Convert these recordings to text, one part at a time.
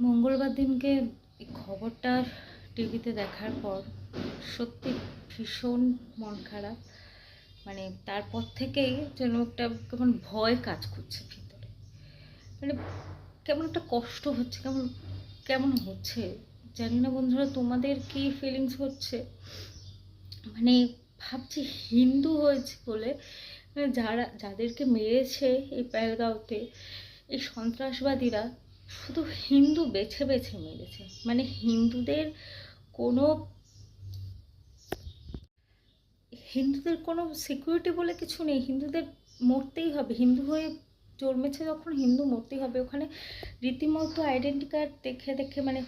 মঙ্গলবার দিনকে এই খবরটা টিভিতে দেখার পর সত্যি ভীষণ মন খারাপ। মানে তারপর থেকেই যেন একটা কেমন ভয় কাজ করছে ভিতরে। মানে কেমন একটা কষ্ট হচ্ছে, কেমন কেমন হচ্ছে? জানি না বন্ধুরা, তোমাদের কি ফিলিংস হচ্ছে? মানে ভাবছি হিন্দু হয়েছে বলে মানে যারা, যাদেরকে মেরেছে এই পেহেলগাঁওতে, এই সন্ত্রাসবাদীরা শুধু হিন্দু বেছে বেছে মেরেছে। মানে হিন্দুদের কোনো হিন্দুদের কোনো সিকিউরিটি বলে কিছু নেই। হিন্দুদের মরতেই হবে। হিন্দু হয়ে জন্মেছে যখন, হিন্দু মরতেই হবে। ওখানে রীতিমতো আইডেন্টি কার্ড দেখে দেখে মানে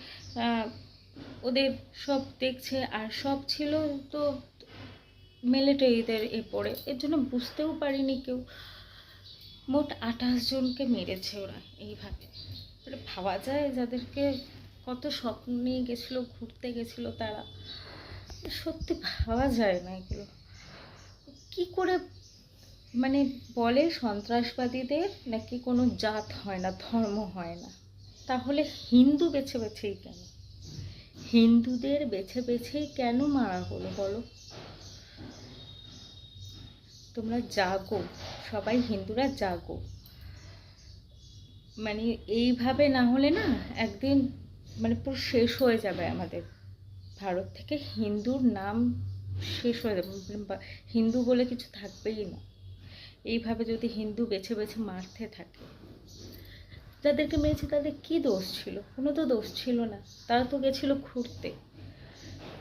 ওদের সব দেখছে। আর সব ছিল তো মিলিটারিদের এ পড়ে এর জন্য বুঝতেও পারিনি কেউ। মোট আঠাশ জনকে মেরেছে ওরা এইভাবে। মানে ভাবা যায় যাদেরকে কত স্বপ্ন নিয়ে গেছিল, ঘুরতে গেছিল তারা। সত্যি ভাবা যায় না এগুলো। কি করে মানে বলে সন্ত্রাসবাদীদের, নাকি কোনো জাত হয় না, ধর্ম হয় না? তাহলে হিন্দু বেছে বেছেই কেন? হিন্দুদের বেছে বেছেই কেন মারা হলো বলো? তোমরা জাগো, সবাই হিন্দুরা জাগো। মানে এইভাবে না হলে না একদিন মানে পুরো শেষ হয়ে যাবে আমাদের। ভারত থেকে হিন্দুর নাম শেষ হয়ে যাবে। হিন্দু বলে কিছু থাকবেই না। এইভাবে যদি হিন্দু বেছে বেছে মারতে থাকে, যাদেরকে মেরেছে তাদের কি দোষ ছিল? কোনো তো দোষ ছিল না। তারা তো গেছিল ঘুরতে।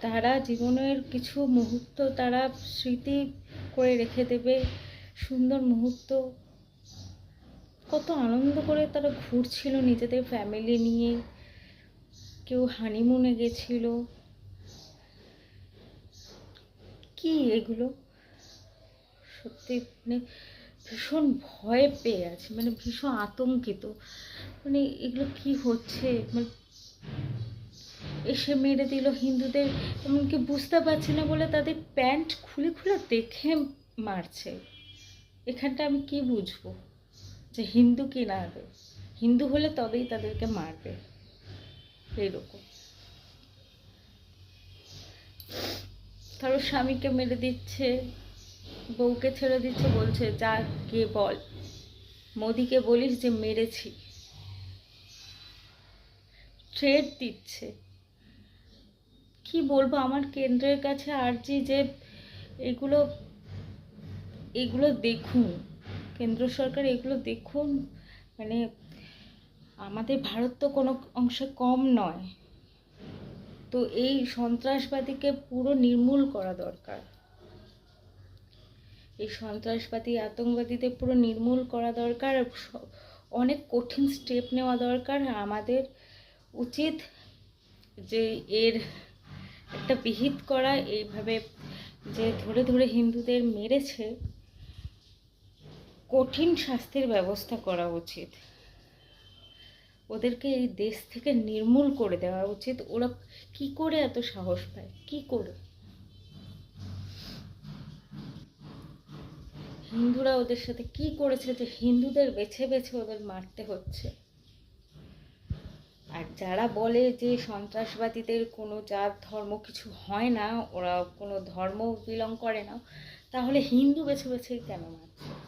তারা জীবনের কিছু মুহূর্ত তারা স্মৃতি করে রেখে দেবে। সুন্দর মুহূর্ত কত আনন্দ করে তারা ঘুরছিল নিজেদের ফ্যামিলি নিয়ে। কেউ হানিমুনে গেছিল। কি এগুলো? সত্যি মানে ভীষণ ভয় পেয়ে আছি মানে ভীষণ আতঙ্কিত। মানে এগুলো কি হচ্ছে? মানে এসে মেরে দিল হিন্দুদের, এমনকি বুঝতে পারছি না বলে তাদের প্যান্ট খুলে খুলে দেখে মারছে। এখানটা আমি কি বুঝব? যে হিন্দু কি না হিন্দু হলে তবেই তাদেরকে মারবে। এইরকম। কারও স্বামীকে মেরে দিচ্ছে, বউকে ছেড়ে দিচ্ছে, বলছে, যা গিয়ে বল। মোদিকে বলিস যে মেরেছি। ট্রেড দিচ্ছে। কি বলব, আমার কেন্দ্রের কাছে আর্জি যে এগুলো এগুলো দেখুন। কেন্দ্র সরকার এগুলো দেখুন মানে আমাদের ভারত তো কোনো অংশে কম নয়। তো এই সন্ত্রাসবাদীকে পুরো নির্মূল করা দরকার। এই সন্ত্রাসবাদী আতঙ্কবাদীদের পুরো নির্মূল করা দরকার অনেক কঠিন স্টেপ নেওয়া দরকার। আমাদের উচিত যে এর একটা বিহিত করা, এইভাবে যে ধরে ধরে হিন্দুদের মেরেছে। কঠিন শাস্তির ব্যবস্থা করা উচিত। ওদেরকে এই দেশ থেকে নির্মূল করে দেওয়া উচিত। ওরা কি করে এত সাহস পায়? কি করে? হিন্দুরা ওদের সাথে কি করেছে যে হিন্দুদের বেছে বেছে ওদের মারতে হচ্ছে। আর যারা বলে যে সন্ত্রাসবাদীদের কোনো জাত, ধর্ম কিছু হয় না, ওরা কোনো ধর্ম বিলং করে না, তাহলে হিন্দু বেছে বেছেই কেন মারছে?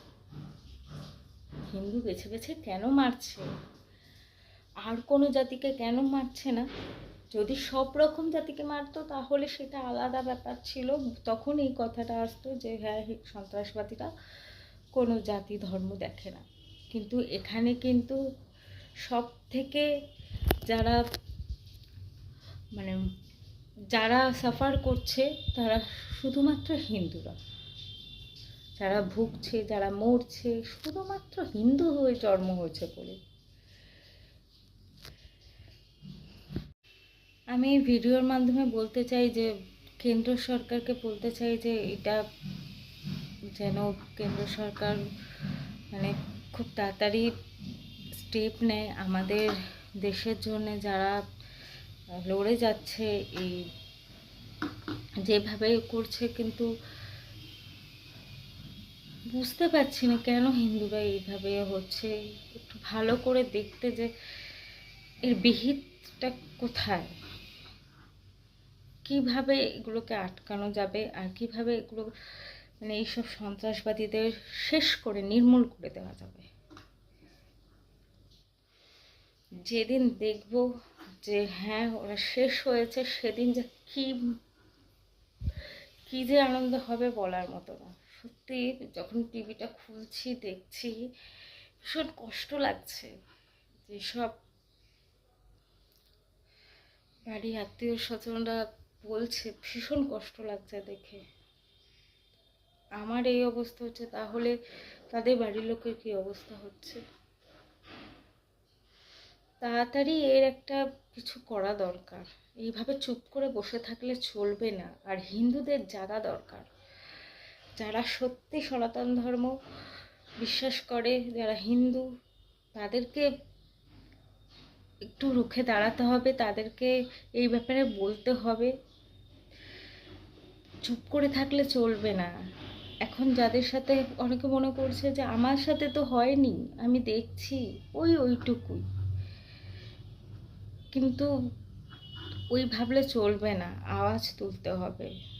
হিন্দু বেছে বেছে কেন মারছে? আর কোনো জাতিকে কেন মারছে না? যদি সব রকম জাতিকে মারতো, তাহলে সেটা আলাদা ব্যাপার ছিল। তখন এই কথাটা আসতো যে হ্যাঁ সন্ত্রাসবাদীরা কোনো জাতি ধর্ম দেখে না। কিন্তু এখানে কিন্তু সব থেকে যারা মানে যারা সাফার করছে, তারা শুধুমাত্র হিন্দুরা। যারা ভুগছে, যারা মরছে, শুধুমাত্র হিন্দু হয়ে জন্ম হয়েছে বলে। আমি ভিডিওর মাধ্যমে বলতে চাই যে, কেন্দ্র সরকারকে বলতে চাই যে, এটা যেন কেন্দ্র সরকার মানে খুব তাড়াতাড়ি স্টেপ নেয়। আমাদের দেশের জন্য যারা লড়ে যাচ্ছে, এই যেভাবে করছে, কিন্তু বুঝতে পারছি না কেন হিন্দুরা এইভাবে হচ্ছে। একটু ভালো করে দেখতে যে এর বিহিতটা কোথায়? কীভাবে এগুলোকে আটকানো যাবে আর কীভাবে এগুলো মানে এইসব সন্ত্রাসবাদীদের শেষ করে, নির্মূল করে দেওয়া যাবে? যেদিন দেখব যে হ্যাঁ ওরা শেষ হয়েছে, সেদিন যে কি কি যে আনন্দ হবে বলার মতো না। সত্যি যখন টিভিটা খুলছি, দেখছি, ভীষণ কষ্ট লাগছে যেসব বাড়ি আত্মীয় স্বজনরা বলছে, ভীষণ কষ্ট লাগছে দেখে। আমার এই অবস্থা হচ্ছে, তাহলে তাদের বাড়ির লোকের কি অবস্থা হচ্ছে? তাড়াতাড়ি এর একটা কিছু করা দরকার। এইভাবে চুপ করে বসে থাকলে চলবে না, আর হিন্দুদের জাগা দরকার। যারা সত্যি সনাতন ধর্ম বিশ্বাস করে, যারা হিন্দু, তাদেরকে একটু রুখে দাঁড়াতে হবে, তাদেরকে এই ব্যাপারে বলতে হবে। চুপ করে থাকলে চলবে না। এখন যাদের সাথে অনেকে মনে করছে যে, আমার সাথে তো হয়নি, আমি দেখছি। ওই ওইটুকুই। কিন্তু ওই ভাবলে চলবে না, আওয়াজ তুলতে হবে।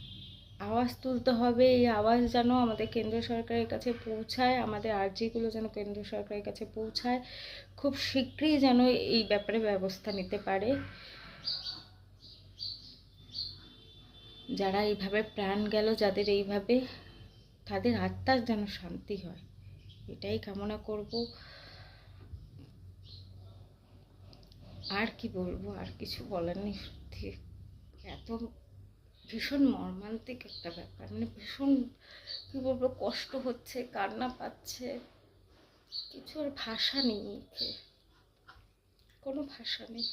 আওয়াজ তুলতে হবে, এই আওয়াজ যেন আমাদের কেন্দ্র সরকারের কাছে পৌঁছায়, আমাদের আর্জিগুলো যেন কেন্দ্র সরকারের কাছে পৌঁছায়, খুব শীঘ্রই যেন এই ব্যাপারে ব্যবস্থা নিতে পারে। যারা এইভাবে প্রাণ গেল, যাদের এইভাবে, তাদের আত্মার যেন শান্তি হয়, এটাই কামনা করব। আর কি বলব, আর কিছু বলার নেই এত ভীষণ মর্মান্তিক একটা ব্যাপার। মানে ভীষণ, কী বলব, কষ্ট হচ্ছে, কান্না পাচ্ছে। কিছু আর ভাষা নেই মুখে কোনো ভাষা নেই।